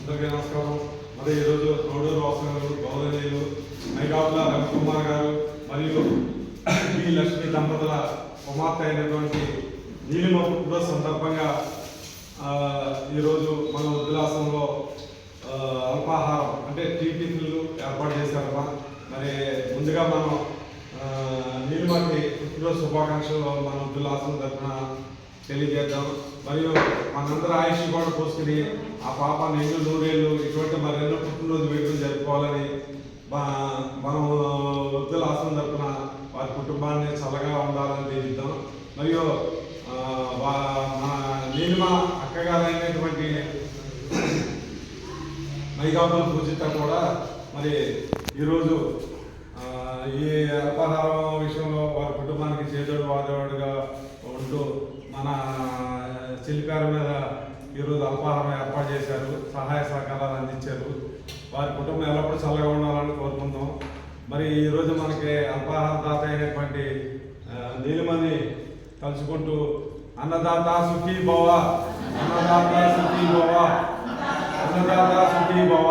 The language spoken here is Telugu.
అందరికీ నమస్కారం మరి ఈరోజు రోడూరు వాసు గారు గౌరవనీయులు మైగాపుల రవికుమార్ గారు మరియు బి లక్ష్మి దంపతుల కుమార్తె అయినటువంటి నీలిమ పుట్టినరోజు సందర్భంగా ఈరోజు మన వృద్ధులాసంలో అల్పాహారం అంటే టీ టిఫిన్లు ఏర్పాటు చేశారమ్మా. మరి ముందుగా మనం నీలిమకి పుట్టినరోజు శుభాకాంక్షలు మన వృద్ధులాసం తరఫున తెలియజేద్దాం. మరియు మనందరూ ఆయుష్ కూడా పోసుకుని ఆ పాప నిండు నూరేళ్ళు ఇటువంటి మరెన్నో పుట్టినరోజు వేడుకలు జరుపుకోవాలని మా- మనం వృద్ధుల ఆశ్రమం తరఫున వారి కుటుంబాన్ని చల్లగా ఉండాలని తెలియద్దాం మరియు నేను మా అక్కగారైనటువంటి మైగాపుల పూజిత కూడా మరి ఈరోజు ఈ అల్పాహారం విషయంలో వారి కుటుంబానికి చేదోడు వాదోడుగా ఉంటూ మన చిల్లిపేర మీద ఈరోజు అల్పాహారం ఏర్పాటు చేశారు సహాయ సహకారాలు అందించారు. వారి కుటుంబం ఎల్లప్పుడూ చల్లగా ఉండాలని కోరుకుందాం మరి ఈరోజు మనకి అల్పాహార దాత అయినటువంటి నీలిమని తలుచుకుంటూ అన్నదాత సుఖీ భవ అన్నదాత సుఖీ భవ అన్నదాత సుఖీ భవ